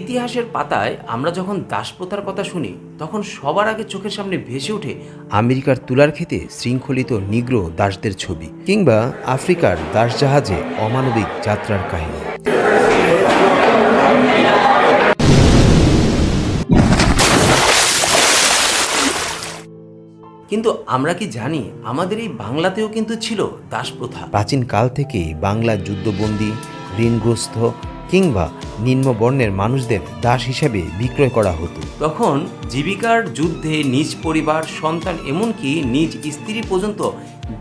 ইতিহাসের পাতায় আমরা যখন দাসপ্রথার কথা শুনি, তখন সবার আগে চোখের সামনে ভেসে ওঠে আমেরিকার তুলার খেতে শৃঙ্খলিত নিগ্রো দাসদের ছবি কিংবা আফ্রিকার দাস জাহাজে অমানবিক যাত্রার কাহিনী। কিন্তু আমরা কি জানি আমাদের এই বাংলাতেও কিন্তু ছিল দাসপ্রথা? প্রাচীন কাল থেকেই বাংলা যুদ্ধবন্দী, ঋণগ্রস্ত কিংবা নিম্ন বর্ণের মানুষদের দাস হিসাবে বিক্রয় করা হতো। তখন জীবিকার যুদ্ধে নিজ পরিবার সন্তান এমনকি নিজ স্ত্রী পর্যন্ত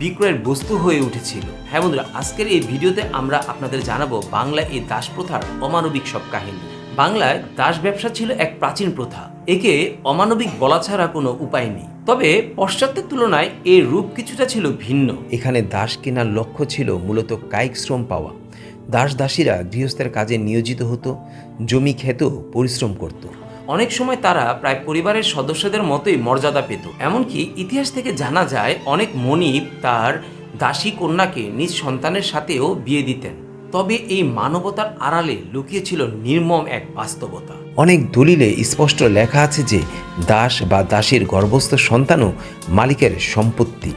বিক্রয়ের বস্তু হয়ে উঠেছিল। হ্যাঁ বন্ধুরা আজকের এই ভিডিওতে আমরা আপনাদের জানাব বাংলা এই দাস প্রথার অমানবিক সব কাহিনী। বাংলায় দাস ব্যবসা ছিল এক প্রাচীন প্রথা। একে অমানবিক বলা ছাড়া কোনো উপায় নেই। তবে পশ্চাত্যের তুলনায় এর রূপ কিছুটা ছিল ভিন্ন। এখানে দাস কেনার লক্ষ্য ছিল মূলত কায়িক শ্রম পাওয়া। দাস দাসীরা গৃহস্থের কাজে নিয়োজিত হতো, জমি খেত, পরিশ্রম করত। অনেক সময় তারা প্রায় পরিবারের সদস্যদের মতোই মর্যাদা পেত। এমনকি ইতিহাস থেকে জানা যায়, অনেক মনিব তার দাসী কন্যাকে নিজ সন্তানের সাথেও বিয়ে দিতেন। তবে এই মানবতার আড়ালে লুকিয়ে ছিল নির্মম এক বাস্তবতা। অনেক দলিলে স্পষ্ট লেখা আছে যে, দাস বা দাসীর গর্ভস্থ সন্তানও মালিকের সম্পত্তি।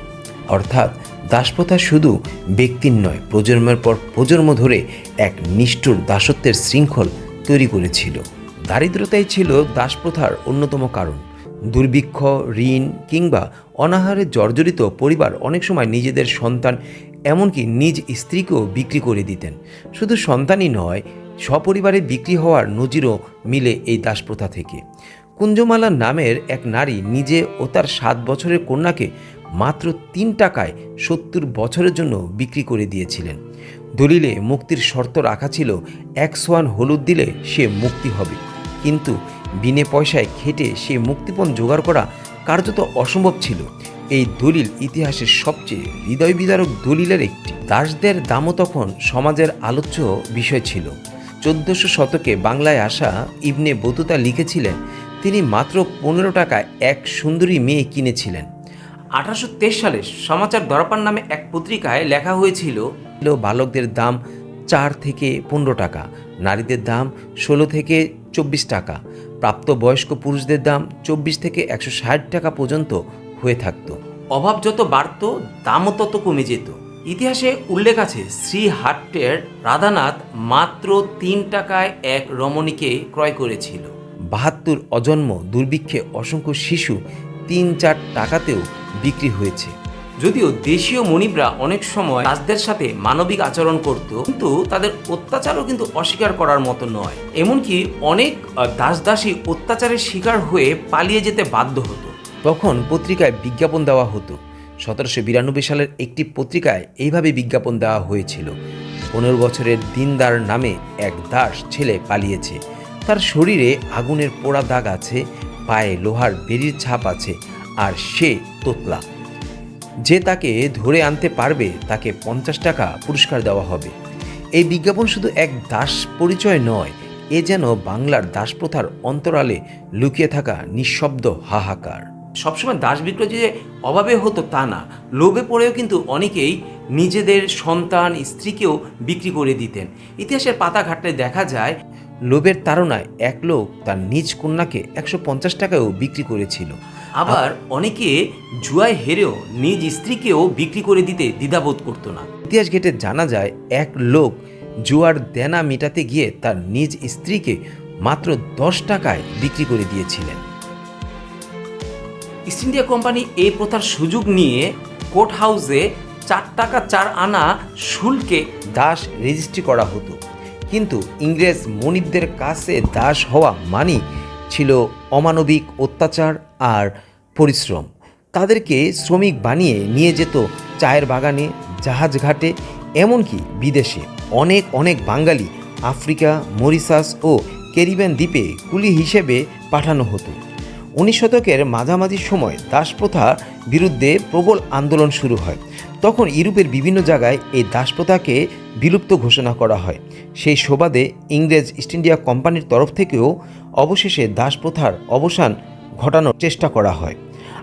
অর্থাৎ দাসপ্রথা শুধু ব্যক্তির নয়, প্রজন্মের পর প্রজন্ম ধরে এক নিষ্ঠুর দাসত্বের শৃঙ্খল তৈরি করেছিল। দারিদ্রতাই ছিল দাসপ্রথার অন্যতম কারণ। দুর্ভিক্ষ, ঋণ কিংবা অনাহারে জর্জরিত পরিবার অনেক সময় নিজেদের সন্তান এমনকি নিজ স্ত্রীকেও বিক্রি করে দিতেন। শুধু সন্তানই নয়, সপরিবারে বিক্রি হওয়ার নজিরও মিলে এই দাসপ্রথা থেকে। কুঞ্জমালা নামের এক নারী নিজে ও তার সাত বছরের কন্যাকে মাত্র তিন টাকায় সত্তর বছরের জন্য বিক্রি করে দিয়েছিলেন। দলিলে মুক্তির শর্ত রাখা ছিল, এক সোয়ান হলুদ দিলে সে মুক্তি হবে। কিন্তু বিনে পয়সায় খেটে সে মুক্তিপণ জোগাড় করা কার্যত অসম্ভব ছিল। এই দলিল ইতিহাসের সবচেয়ে হৃদয় বিদারক দলিলের একটি। দাসদের দামও তখন সমাজের আলোচ্য বিষয় ছিল। চোদ্দশো শতকে বাংলায় আসা ইবনে বতুতা লিখেছিলেন, তিনি মাত্র পনেরো টাকায় এক সুন্দরী মেয়ে কিনেছিলেন। আঠারোশো তেইশ সালে সমাচার দরপার নামে এক পত্রিকায় লেখা হয়েছিল বালকদের দাম চার থেকে পনেরো টাকা, নারীদের দাম ষোলো থেকে চব্বিশ টাকা প্রাপ্তবয়স্ক পুরুষদের দাম চব্বিশ থেকে একশো ষাট টাকা পর্যন্ত হয়ে থাকতো। অভাব যত বাড়ত, দামও তত কমে যেত। ইতিহাসে উল্লেখ আছে শ্রীহাটের রাধানাথ মাত্র তিন টাকায় এক রমণীকে ক্রয় করেছিল। বাহাত্তর অজন্ম দুর্ভিক্ষে অসংখ্য শিশু তিন চার টাকাতেও বিক্রি হয়েছে। যদিও দেশীয় মনিবরা অনেক সময় দাসদের সাথে মানবিক আচরণ করত কিন্তু তাদের অত্যাচারও কিন্তু অস্বীকার করার মতো নয়। এমনকি অনেক আহ, দাস দাসী অত্যাচারের শিকার হয়ে পালিয়ে যেতে বাধ্য হতো। তখন পত্রিকায় বিজ্ঞাপন দেওয়া হতো। সতেরোশো বিরানব্বই সালের একটি পত্রিকায় এইভাবে বিজ্ঞাপন দেওয়া হয়েছিল। পনেরো বছরের দিনদার নামে এক দাস ছেলে পালিয়েছে। তার শরীরে আগুনের পোড়া দাগ আছে পায়ে লোহার বেরির ছাপ আছে আর সে তোতলা। যে তাকে ধরে আনতে পারবে, তাকে পঞ্চাশ টাকা পুরস্কার দেওয়া হবে। এই বিজ্ঞাপন শুধু এক দাস পরিচয় নয়, এ যেন বাংলার দাসপ্রথার অন্তরালে লুকিয়ে থাকা নিঃশব্দ হাহাকার। সবসময় দাস বিক্রয় যে অভাবে হতো তা না, লোভে পড়েও কিন্তু অনেকেই নিজেদের সন্তান, স্ত্রীকেও বিক্রি করে দিতেন। ইতিহাসের পাতা ঘাটলে দেখা যায়, লোভের তাড়নায় এক লোক তার নিজ কন্যাকে একশো পঞ্চাশ টাকায়ও বিক্রি করেছিল। আবার অনেকে জুয়ায় হেরেও নিজ স্ত্রীকেও বিক্রি করে দিতে দ্বিধাবোধ করতো না। ইতিহাস ঘেটে জানা যায় এক লোক জুয়ার দেনা মেটাতে গিয়ে তার নিজ স্ত্রীকে মাত্র দশ টাকায় বিক্রি করে দিয়েছিলেন। ইস্ট ইন্ডিয়া কোম্পানি এই প্রথার সুযোগ নিয়ে কোর্ট হাউসে চার টাকা চার আনা শুল্কে দাস রেজিস্ট্রি করা হতো। কিন্তু ইংরেজ মনিবদের কাছে দাস হওয়া মানি ছিল অমানবিক অত্যাচার আর পরিশ্রম। তাদেরকে শ্রমিক বানিয়ে নিয়ে যেত চায়ের বাগানে, জাহাজ ঘাটে, এমনকি বিদেশে। অনেক অনেক বাঙালি আফ্রিকা, মরিশাস ও ক্যারিবিয়ান দ্বীপে কুলি হিসেবে পাঠানো হতো। উনিশ শতকের মাঝামাঝি সময় দাসপ্রথার বিরুদ্ধে প্রবল আন্দোলন শুরু হয়। তখন ইউরোপের বিভিন্ন জায়গায় এই দাসপ্রথাকে বিলুপ্ত ঘোষণা করা হয়। সেই সুবাদে ইংরেজ ইস্ট ইন্ডিয়া কোম্পানির তরফ থেকেও অবশেষে দাসপ্রথার অবসান ঘটানোর চেষ্টা করা হয়।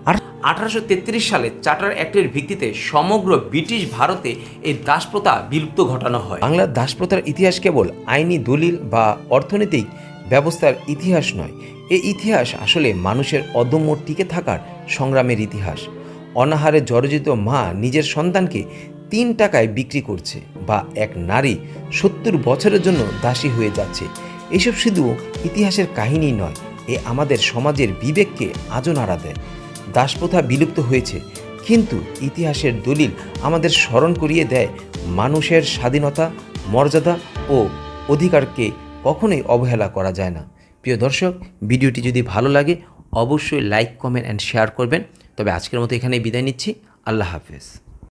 আর আঠারোশো তেত্রিশ সালে চার্টার অ্যাক্টের ভিত্তিতে সমগ্র ব্রিটিশ ভারতে এই দাসপ্রথা বিলুপ্ত ঘটানো হয়। বাংলার দাসপ্রথার ইতিহাস কেবল আইনি দলিল বা অর্থনৈতিক ব্যবস্থার ইতিহাস নয়। এই ইতিহাস আসলে মানুষের অদম্য টিকে থাকার সংগ্রামের ইতিহাস। অনাহারে জর্জিত মা নিজের সন্তানকে তিন টাকায় বিক্রি করছে বা এক নারী সত্তর বছরের জন্য দাসী হয়ে যাচ্ছে। এসব শুধু ইতিহাসের কাহিনী নয় এ আমাদের সমাজের বিবেককে আজও নাড়া দেয়। দাসপ্রথা বিলুপ্ত হয়েছে, কিন্তু ইতিহাসের দলিল আমাদের স্মরণ করিয়ে দেয় মানুষের স্বাধীনতা, মর্যাদা ও অধিকারকে কখনোই অবহেলা করা যায় না। প্রিয় দর্শক, ভিডিওটি যদি ভালো লাগে, অবশ্যই লাইক, কমেন্ট অ্যান্ড শেয়ার করবেন। তবে আজকের মতো এখানেই বিদায় নিচ্ছি। আল্লাহ হাফেজ।